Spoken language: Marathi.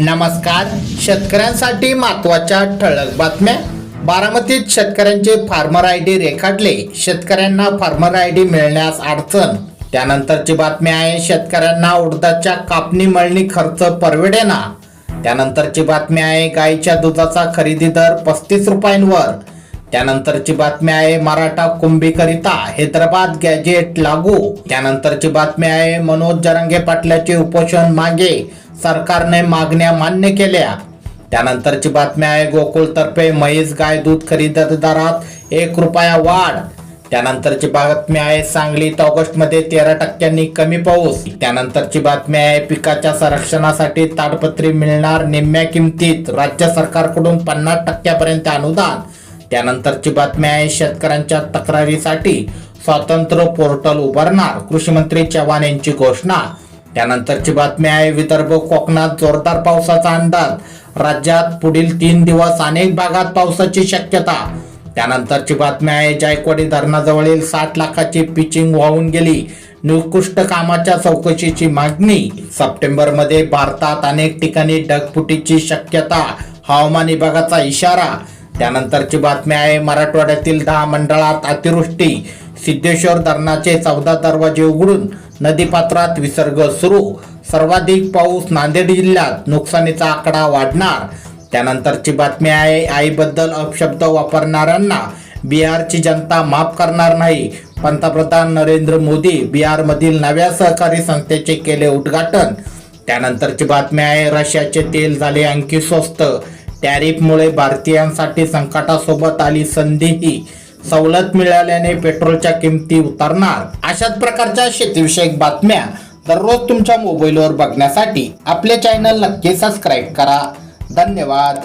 नमस्कार. शेतकऱ्यांसाठी महत्त्वाच्या ठळक बातम्या. बारामतीत शेतकऱ्यांचे फार्मर आय डी रेखाटले. शेतकऱ्यांना फार्मर आय डी मिळण्यास अडचण. त्यानंतरची बातमी आहे शेतकऱ्यांना उडदाच्या कापणी मळणी खर्च परवडेना. त्यानंतरची बातमी आहे गायीच्या दुधाचा खरेदी दर पस्तीस रुपयांवर. त्यानंतरची बातमी आहे मराठा कुंभीकरिता हैदराबाद गॅजेट लागू. त्यानंतरची बातमी आहे मनोज जरांगे पाटलाचे उपोषण मागे. सरकारने मागण्या मान्य केल्या. त्यानंतरची बातमी आहे गोकुळतर्फे म्हैस गाय दूध खरेदी दरात एक रुपया वाढ. त्यानंतरची बातमी आहे सांगलीत ऑगस्टमध्ये तेरा टक्क्यांनी कमी पाऊस. त्यानंतरची बातमी आहे पिकाच्या संरक्षणासाठी ताडपत्री मिळणार निम्म्या किमतीत. राज्य सरकारकडून पन्नास टक्क्यापर्यंत अनुदान. त्यानंतरची बातमी आहे शेतकऱ्यांच्या तक्रारीसाठी स्वतंत्र पोर्टल उभारणार. कृषी मंत्री चव्हाण यांची घोषणा. त्यानंतरची बातमी आहे विदर्भ कोकणात जोरदार पावसाचा अंदाज. राज्यात पुढील तीन दिवस अनेक भागात पावसाची शक्यता. त्यानंतरची बातमी आहे जायकवाडी धरणाजवळील साठ लाखाची पिचिंग वाहून गेली. निकृष्ट कामाच्या चौकशीची मागणी. सप्टेंबरमध्ये भारतात अनेक ठिकाणी ढगफुटीची शक्यता. हवामान विभागाचा इशारा. त्यानंतरची बातमी आहे मराठवाड्यातील दहा मंडळात अतिवृष्टी. सिद्धेश्वर धरणाचे चौदा दरवाजे उघडून नदीपात्रात विसर्ग सुरू. सर्वाधिक पाऊस नांदेड जिल्ह्यात नुकसानीचा आकडा वाढणार. त्यानंतरची बातमी आहे आईबद्दल अपशब्द वापरणाऱ्यांना बिहारची जनता माफ करणार नाही. पंतप्रधान नरेंद्र मोदी बिहारमधील नव्या सहकारी संस्थेचे केले उद्घाटन. त्यानंतरची बातमी आहे रशियाचे तेल झाले आणखी स्वस्त. टॅरिफमुळे भारतीयांसाठी संकटासोबत आली संधीही. सवलत मिळाल्याने पेट्रोलच्या किमती उतरणार. अशाच प्रकारच्या शेतीविषयक बातम्या दररोज तुमच्या मोबाईलवर बघण्यासाठी आपले चॅनल नक्की सबस्क्राईब करा. धन्यवाद.